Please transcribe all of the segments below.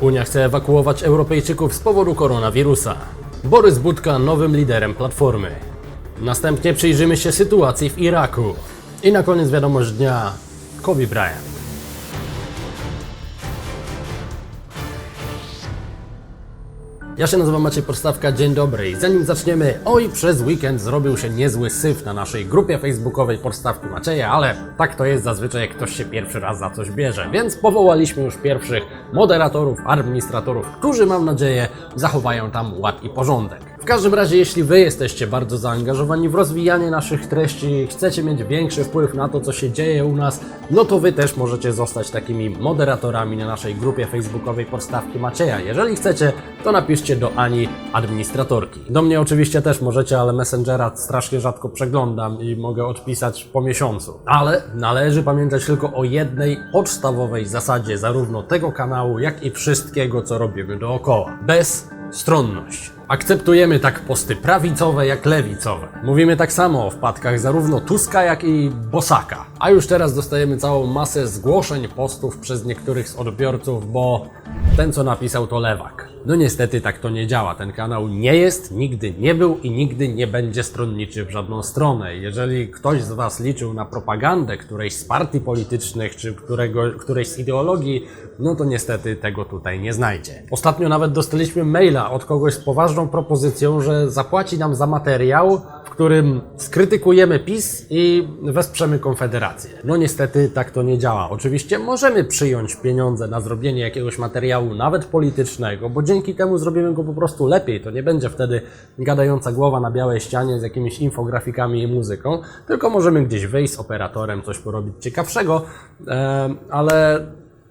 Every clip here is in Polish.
Unia chce ewakuować Europejczyków z powodu koronawirusa. Borys Budka nowym liderem Platformy. Następnie przyjrzymy się sytuacji w Iraku. I na koniec wiadomość dnia Kobe Bryant. Ja się nazywam Maciej Podstawka, dzień dobry. I zanim zaczniemy, oj, przez weekend zrobił się niezły syf na naszej grupie facebookowej Podstawki Macieja, ale tak to jest zazwyczaj, jak ktoś się pierwszy raz za coś bierze. Więc powołaliśmy już pierwszych moderatorów, administratorów, którzy mam nadzieję zachowają tam ład i porządek. Każdym razie, jeśli Wy jesteście bardzo zaangażowani w rozwijanie naszych treści i chcecie mieć większy wpływ na to, co się dzieje u nas, no to Wy też możecie zostać takimi moderatorami na naszej grupie facebookowej Podstawki Macieja. Jeżeli chcecie, to napiszcie do Ani administratorki. Do mnie oczywiście też możecie, ale Messengera strasznie rzadko przeglądam i mogę odpisać po miesiącu. Ale należy pamiętać tylko o jednej podstawowej zasadzie zarówno tego kanału, jak i wszystkiego, co robimy dookoła. Bezstronność. Akceptujemy tak posty prawicowe jak lewicowe. Mówimy tak samo o wpadkach zarówno Tuska, jak i Bosaka. A już teraz dostajemy całą masę zgłoszeń postów przez niektórych z odbiorców, bo ten co napisał to lewak. No niestety tak to nie działa. Ten kanał nie jest, nigdy nie był i nigdy nie będzie stronniczy w żadną stronę. Jeżeli ktoś z Was liczył na propagandę którejś z partii politycznych czy którego, którejś z ideologii, no to niestety tego tutaj nie znajdzie. Ostatnio nawet dostaliśmy maila od kogoś z poważną propozycją, że zapłaci nam za materiał, którym skrytykujemy PiS i wesprzemy Konfederację. No niestety tak to nie działa. Oczywiście możemy przyjąć pieniądze na zrobienie jakiegoś materiału, nawet politycznego, bo dzięki temu zrobimy go po prostu lepiej. To nie będzie wtedy gadająca głowa na białej ścianie z jakimiś infografikami i muzyką, tylko możemy gdzieś wyjść z operatorem, coś porobić ciekawszego, em, ale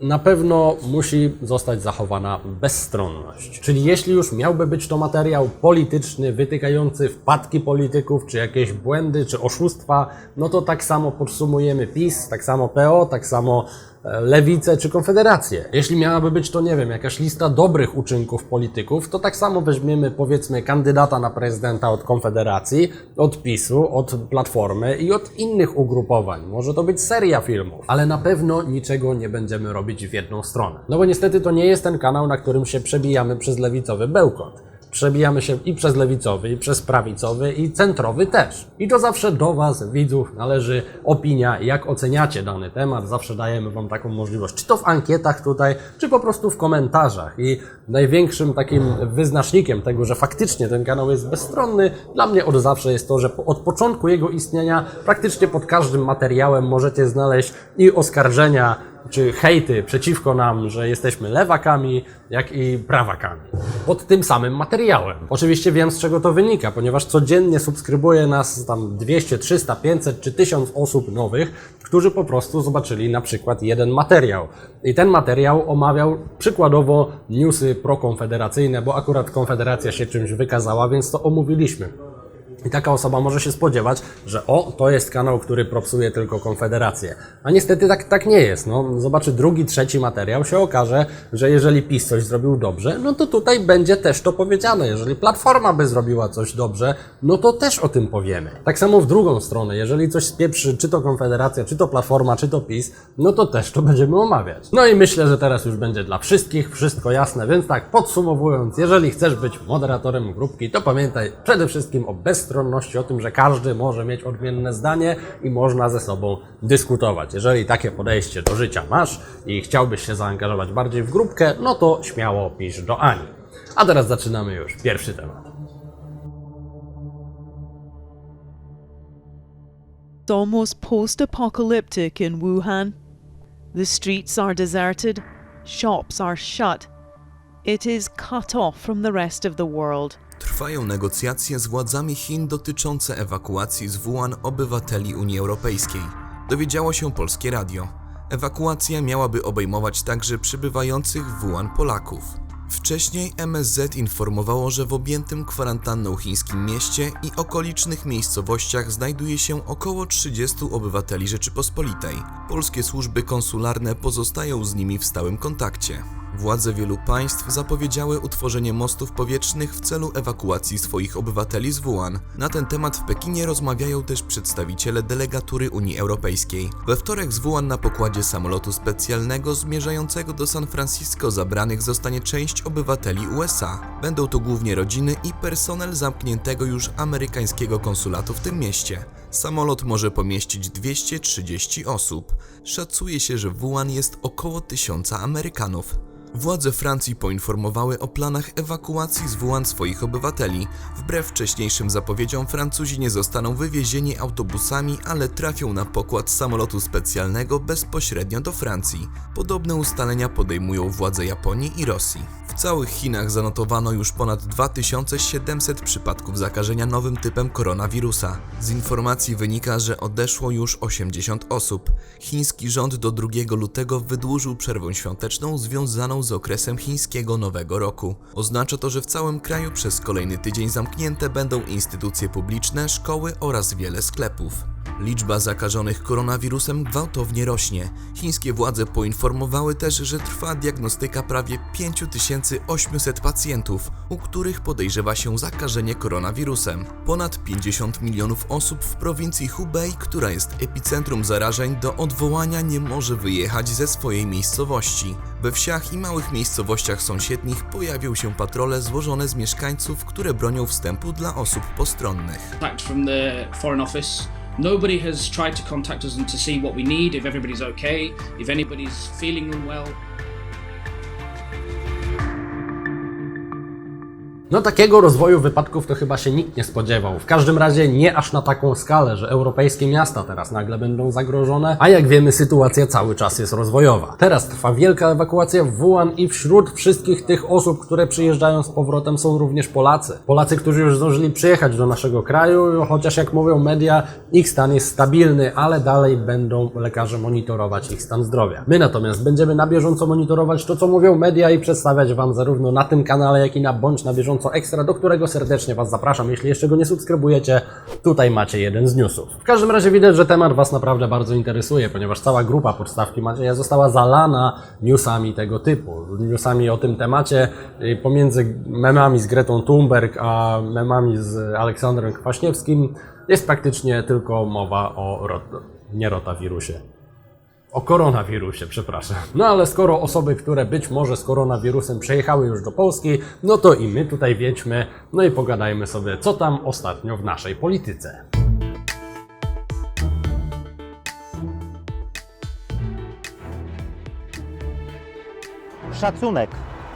na pewno musi zostać zachowana bezstronność. Czyli jeśli już miałby być to materiał polityczny, wytykający wpadki polityków, czy jakieś błędy, czy oszustwa, no to tak samo podsumujemy PiS, tak samo PO, tak samo Lewicę czy Konfederację. Jeśli miałaby być to, nie wiem, jakaś lista dobrych uczynków polityków, to tak samo weźmiemy, powiedzmy, kandydata na prezydenta od Konfederacji, od PiSu, od Platformy i od innych ugrupowań. Może to być seria filmów, ale na pewno niczego nie będziemy robić w jedną stronę. No bo niestety to nie jest ten kanał, na którym się przebijamy przez lewicowy bełkot. Przebijamy się i przez lewicowy, i przez prawicowy, i centrowy też. I to zawsze do Was, widzów, należy opinia, jak oceniacie dany temat. Zawsze dajemy Wam taką możliwość, czy to w ankietach tutaj, czy po prostu w komentarzach. I największym takim wyznacznikiem tego, że faktycznie ten kanał jest bezstronny, dla mnie od zawsze jest to, że od początku jego istnienia praktycznie pod każdym materiałem możecie znaleźć i oskarżenia, czy hejty przeciwko nam, że jesteśmy lewakami, jak i prawakami. Pod tym samym materiałem. Oczywiście wiem z czego to wynika, ponieważ codziennie subskrybuje nas tam 200, 300, 500 czy 1000 osób nowych, którzy po prostu zobaczyli na przykład jeden materiał. I ten materiał omawiał przykładowo newsy prokonfederacyjne, bo akurat Konfederacja się czymś wykazała, więc to omówiliśmy. I taka osoba może się spodziewać, że o, to jest kanał, który propsuje tylko Konfederację. A niestety tak, tak nie jest. No, zobaczy drugi, trzeci materiał, się okaże, że jeżeli PiS coś zrobił dobrze, no to tutaj będzie też to powiedziane. Jeżeli Platforma by zrobiła coś dobrze, no to też o tym powiemy. Tak samo w drugą stronę, jeżeli coś spieprzy, czy to Konfederacja, czy to Platforma, czy to PiS, no to też to będziemy omawiać. No i myślę, że teraz już będzie dla wszystkich wszystko jasne, więc tak, podsumowując, jeżeli chcesz być moderatorem grupki, to pamiętaj przede wszystkim o bezstronności, o tym, że każdy może mieć odmienne zdanie i można ze sobą dyskutować. Jeżeli takie podejście do życia masz i chciałbyś się zaangażować bardziej w grupkę, no to śmiało pisz do Ani. A teraz zaczynamy już pierwszy temat. It's almost post apocalyptic in Wuhan. The streets are deserted, shops are shut. It is cut off from the rest of the world. Trwają negocjacje z władzami Chin dotyczące ewakuacji z Wuhan obywateli Unii Europejskiej. Dowiedziało się polskie radio. Ewakuacja miałaby obejmować także przybywających w Wuhan Polaków. Wcześniej MSZ informowało, że w objętym kwarantanną chińskim mieście i okolicznych miejscowościach znajduje się około 30 obywateli Rzeczypospolitej. Polskie służby konsularne pozostają z nimi w stałym kontakcie. Władze wielu państw zapowiedziały utworzenie mostów powietrznych w celu ewakuacji swoich obywateli z Wuhan. Na ten temat w Pekinie rozmawiają też przedstawiciele delegatury Unii Europejskiej. We wtorek z Wuhan na pokładzie samolotu specjalnego zmierzającego do San Francisco zabranych zostanie część obywateli USA. Będą to głównie rodziny i personel zamkniętego już amerykańskiego konsulatu w tym mieście. Samolot może pomieścić 230 osób. Szacuje się, że Wuhan jest około 1000 Amerykanów. Władze Francji poinformowały o planach ewakuacji z Wuhan swoich obywateli. Wbrew wcześniejszym zapowiedziom Francuzi nie zostaną wywiezieni autobusami, ale trafią na pokład samolotu specjalnego bezpośrednio do Francji. Podobne ustalenia podejmują władze Japonii i Rosji. Całych Chinach zanotowano już ponad 2700 przypadków zakażenia nowym typem koronawirusa. Z informacji wynika, że odeszło już 80 osób. Chiński rząd do 2 lutego wydłużył przerwę świąteczną związaną z okresem chińskiego Nowego Roku. Oznacza to, że w całym kraju przez kolejny tydzień zamknięte będą instytucje publiczne, szkoły oraz wiele sklepów. Liczba zakażonych koronawirusem gwałtownie rośnie. Chińskie władze poinformowały też, że trwa diagnostyka prawie 5800 pacjentów, u których podejrzewa się zakażenie koronawirusem. Ponad 50 milionów osób w prowincji Hubei, która jest epicentrum zarażeń, do odwołania nie może wyjechać ze swojej miejscowości. We wsiach i małych miejscowościach sąsiednich pojawią się patrole złożone z mieszkańców, które bronią wstępu dla osób postronnych. Nobody has tried to contact us and to see what we need, if everybody's okay, if anybody's feeling unwell. No takiego rozwoju wypadków to chyba się nikt nie spodziewał. W każdym razie nie aż na taką skalę, że europejskie miasta teraz nagle będą zagrożone, a jak wiemy sytuacja cały czas jest rozwojowa. Teraz trwa wielka ewakuacja w Wuhan i wśród wszystkich tych osób, które przyjeżdżają z powrotem są również Polacy. Polacy, którzy już zdążyli przyjechać do naszego kraju, chociaż jak mówią media, ich stan jest stabilny, ale dalej będą lekarze monitorować ich stan zdrowia. My natomiast będziemy na bieżąco monitorować to, co mówią media i przedstawiać Wam zarówno na tym kanale, jak i na Bądź na bieżąco Ekstra, do którego serdecznie Was zapraszam. Jeśli jeszcze go nie subskrybujecie, tutaj macie jeden z newsów. W każdym razie widać, że temat Was naprawdę bardzo interesuje, ponieważ cała grupa podstawki Macieja została zalana newsami tego typu. Newsami o tym temacie y, pomiędzy memami z Gretą Thunberg a memami z Aleksandrem Kwaśniewskim jest praktycznie tylko mowa o rot, nie. O koronawirusie, przepraszam. No ale skoro osoby, które być może z koronawirusem przyjechały już do Polski, no to i my tutaj wiedźmy, no i pogadajmy sobie, co tam ostatnio w naszej polityce. Szacunek.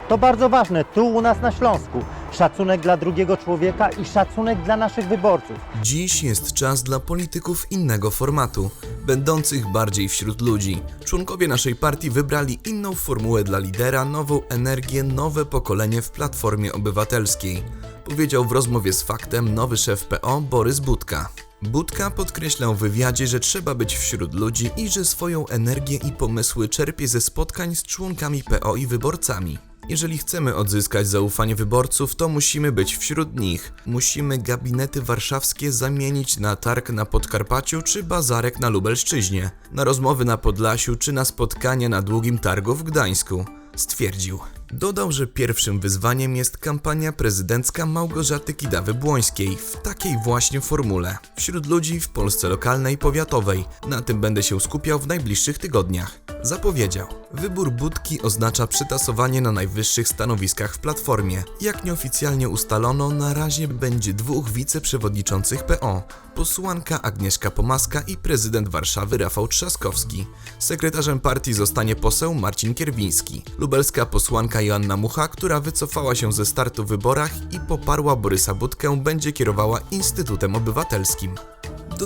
To bardzo ważne tu u nas na Śląsku. Szacunek dla drugiego człowieka i szacunek dla naszych wyborców. Dziś jest czas dla polityków innego formatu, będących bardziej wśród ludzi. Członkowie naszej partii wybrali inną formułę dla lidera, nową energię, nowe pokolenie w Platformie Obywatelskiej. Powiedział w rozmowie z faktem nowy szef PO Borys Budka. Budka podkreślał w wywiadzie, że trzeba być wśród ludzi i że swoją energię i pomysły czerpie ze spotkań z członkami PO i wyborcami. Jeżeli chcemy odzyskać zaufanie wyborców, to musimy być wśród nich. Musimy gabinety warszawskie zamienić na targ na Podkarpaciu czy bazarek na Lubelszczyźnie, na rozmowy na Podlasiu czy na spotkanie na Długim Targu w Gdańsku, stwierdził. Dodał, że pierwszym wyzwaniem jest kampania prezydencka Małgorzaty Kidawy-Błońskiej w takiej właśnie formule. Wśród ludzi w Polsce lokalnej i powiatowej. Na tym będę się skupiał w najbliższych tygodniach. Zapowiedział. Wybór Budki oznacza przytasowanie na najwyższych stanowiskach w Platformie. Jak nieoficjalnie ustalono, na razie będzie dwóch wiceprzewodniczących PO. Posłanka Agnieszka Pomaska i prezydent Warszawy Rafał Trzaskowski. Sekretarzem partii zostanie poseł Marcin Kierwiński. Lubelska posłanka Joanna Mucha, która wycofała się ze startu w wyborach i poparła Borysa Budkę, będzie kierowała Instytutem Obywatelskim.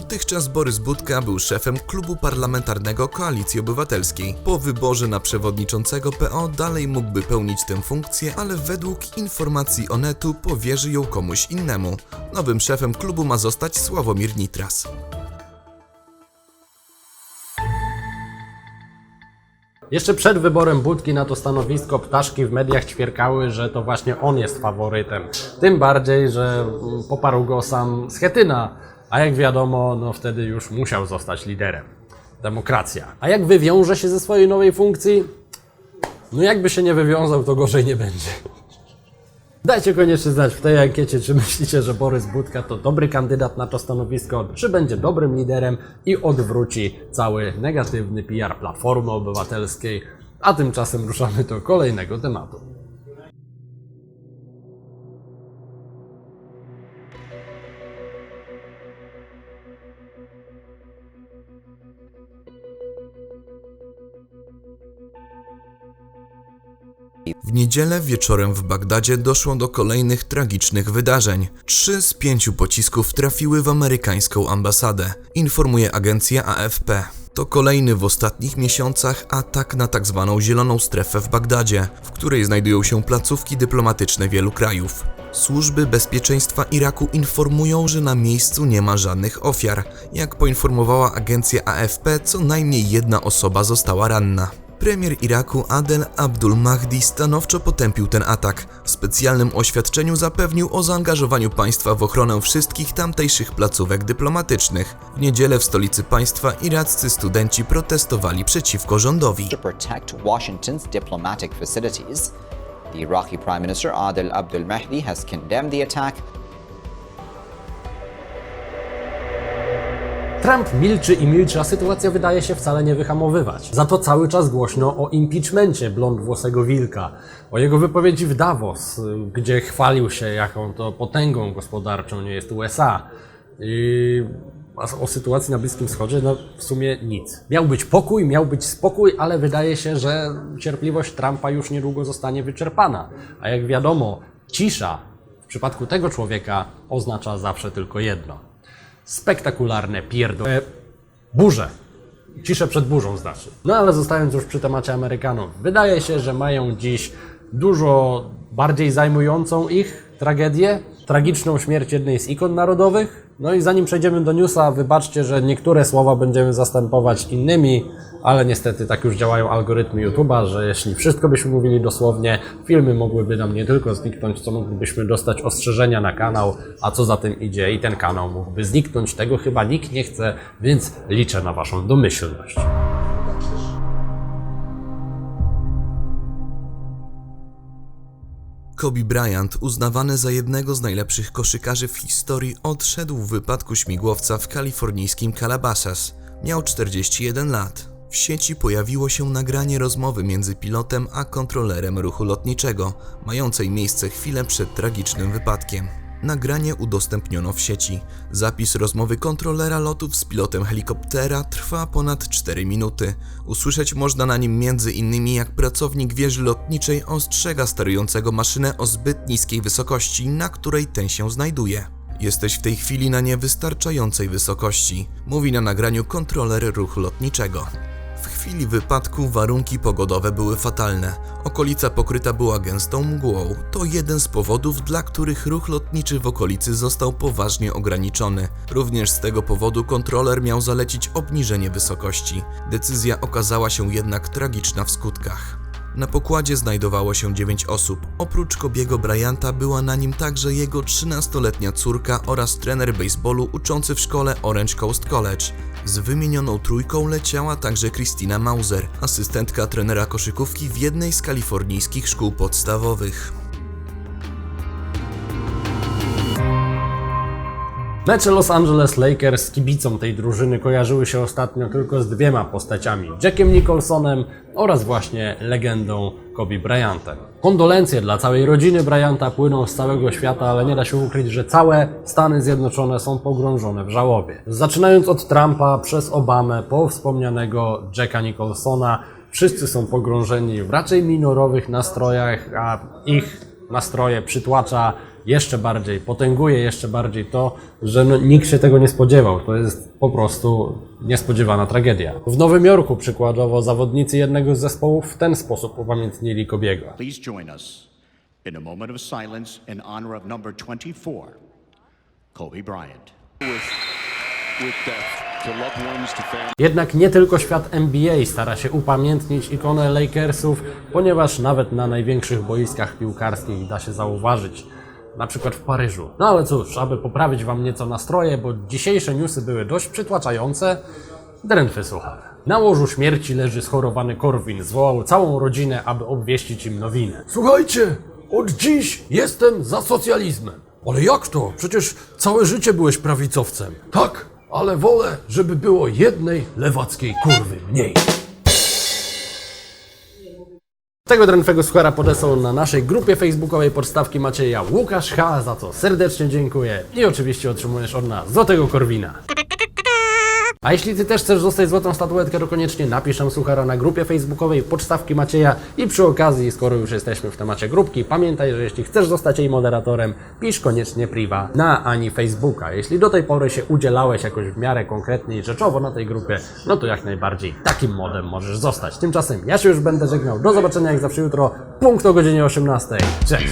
Dotychczas Borys Budka był szefem klubu parlamentarnego Koalicji Obywatelskiej. Po wyborze na przewodniczącego PO dalej mógłby pełnić tę funkcję, ale według informacji Onetu powierzy ją komuś innemu. Nowym szefem klubu ma zostać Sławomir Nitras. Jeszcze przed wyborem Budki na to stanowisko ptaszki w mediach ćwierkały, że to właśnie on jest faworytem. Tym bardziej, że poparł go sam Schetyna, a jak wiadomo, no wtedy już musiał zostać liderem. Demokracja. A jak wywiąże się ze swojej nowej funkcji? No jakby się nie wywiązał, to gorzej nie będzie. Dajcie koniecznie znać w tej ankiecie, czy myślicie, że Borys Budka to dobry kandydat na to stanowisko, czy będzie dobrym liderem i odwróci cały negatywny PR Platformy Obywatelskiej. A tymczasem ruszamy do kolejnego tematu. W niedzielę wieczorem w Bagdadzie doszło do kolejnych tragicznych wydarzeń. Trzy z pięciu pocisków trafiły w amerykańską ambasadę, informuje agencja AFP. To kolejny w ostatnich miesiącach atak na tak zwaną zieloną strefę w Bagdadzie, w której znajdują się placówki dyplomatyczne wielu krajów. Służby bezpieczeństwa Iraku informują, że na miejscu nie ma żadnych ofiar. Jak poinformowała agencja AFP, co najmniej jedna osoba została ranna. Premier Iraku Adel Abdul Mahdi stanowczo potępił ten atak. W specjalnym oświadczeniu zapewnił o zaangażowaniu państwa w ochronę wszystkich tamtejszych placówek dyplomatycznych. W niedzielę w stolicy państwa iraccy studenci protestowali przeciwko rządowi. Iraqi Prime Minister Adel Abdul Mahdi has condemned the attack Trump milczy i milczy, a sytuacja wydaje się wcale nie wyhamowywać. Za to cały czas głośno o impeachmencie blond włosego wilka, o jego wypowiedzi w Davos, gdzie chwalił się, jaką to potęgą gospodarczą nie jest USA. I o sytuacji na Bliskim Wschodzie, no w sumie nic. Miał być pokój, miał być spokój, ale wydaje się, że cierpliwość Trumpa już niedługo zostanie wyczerpana. A jak wiadomo, cisza w przypadku tego człowieka oznacza zawsze tylko jedno spektakularne pierdolę. Burze. Ciszę przed burzą znaczy. No ale zostając już przy temacie Amerykanów, wydaje się, że mają dziś dużo bardziej zajmującą ich tragedię, tragiczną śmierć jednej z ikon narodowych. No i zanim przejdziemy do newsa, wybaczcie, że niektóre słowa będziemy zastępować innymi, ale niestety tak już działają algorytmy YouTube'a, że jeśli wszystko byśmy mówili dosłownie, filmy mogłyby nam nie tylko zniknąć, co moglibyśmy dostać ostrzeżenia na kanał, a co za tym idzie i ten kanał mógłby zniknąć. Tego chyba nikt nie chce, więc liczę na Waszą domyślność. Kobe Bryant, uznawany za jednego z najlepszych koszykarzy w historii, odszedł w wypadku śmigłowca w kalifornijskim Calabasas. Miał 41 lat. W sieci pojawiło się nagranie rozmowy między pilotem a kontrolerem ruchu lotniczego, mającej miejsce chwilę przed tragicznym wypadkiem. Nagranie udostępniono w sieci. Zapis rozmowy kontrolera lotów z pilotem helikoptera trwa ponad 4 minuty. Usłyszeć można na nim innymi jak pracownik wieży lotniczej ostrzega sterującego maszynę o zbyt niskiej wysokości, na której ten się znajduje. Jesteś w tej chwili na niewystarczającej wysokości, mówi na nagraniu kontroler ruchu lotniczego. Chwili wypadku warunki pogodowe były fatalne. Okolica pokryta była gęstą mgłą. To jeden z powodów, dla których ruch lotniczy w okolicy został poważnie ograniczony. Również z tego powodu kontroler miał zalecić obniżenie wysokości. Decyzja okazała się jednak tragiczna w skutkach. Na pokładzie znajdowało się 9 osób. Oprócz Kobiego Bryanta była na nim także jego 13-letnia córka oraz trener baseballu uczący w szkole Orange Coast College. Z wymienioną trójką leciała także Christina Mauser, asystentka trenera koszykówki w jednej z kalifornijskich szkół podstawowych. Mecze Los Angeles Lakers z kibicą tej drużyny kojarzyły się ostatnio tylko z dwiema postaciami: Jackiem Nicholsonem oraz właśnie legendą Kobe Bryantem. Kondolencje dla całej rodziny Bryanta płyną z całego świata, ale nie da się ukryć, że całe Stany Zjednoczone są pogrążone w żałobie. Zaczynając od Trumpa, przez Obamę, po wspomnianego Jacka Nicholsona, wszyscy są pogrążeni w raczej minorowych nastrojach, a ich nastroje przytłacza jeszcze bardziej, potęguje jeszcze bardziej to, że no, nikt się tego nie spodziewał. To jest po prostu niespodziewana tragedia. W Nowym Jorku przykładowo zawodnicy jednego z zespołów w ten sposób upamiętnili Kobiego. Please join us in a moment of silence in honor of number 24, Kobe Bryant. Jednak nie tylko świat NBA stara się upamiętnić ikonę Lakersów, ponieważ nawet na największych boiskach piłkarskich da się zauważyć, na przykład w Paryżu. No ale cóż, aby poprawić Wam nieco nastroje, bo dzisiejsze newsy były dość przytłaczające, Drętwy suchar. Na łożu śmierci leży schorowany Korwin. Zwołał całą rodzinę, aby obwieścić im nowinę. Słuchajcie, od dziś jestem za socjalizmem. Ale jak to? Przecież całe życie byłeś prawicowcem. Tak, ale wolę, żeby było jednej lewackiej kurwy mniej. Tego drętwego suchara podesłał na naszej grupie facebookowej podstawki Macieja Łukasz H, za co serdecznie dziękuję i oczywiście otrzymujesz od nas złotego Korwina. A jeśli Ty też chcesz zostać złotą statuetkę, to koniecznie napisz nam suchara na grupie facebookowej podstawki Macieja i przy okazji, skoro już jesteśmy w temacie grupki, pamiętaj, że jeśli chcesz zostać jej moderatorem, pisz koniecznie priwa na Ani Facebooka. Jeśli do tej pory się udzielałeś jakoś w miarę konkretnie i rzeczowo na tej grupie, no to jak najbardziej takim modem możesz zostać. Tymczasem ja się już będę żegnał. Do zobaczenia jak zawsze jutro, punkt o godzinie 18. Cześć!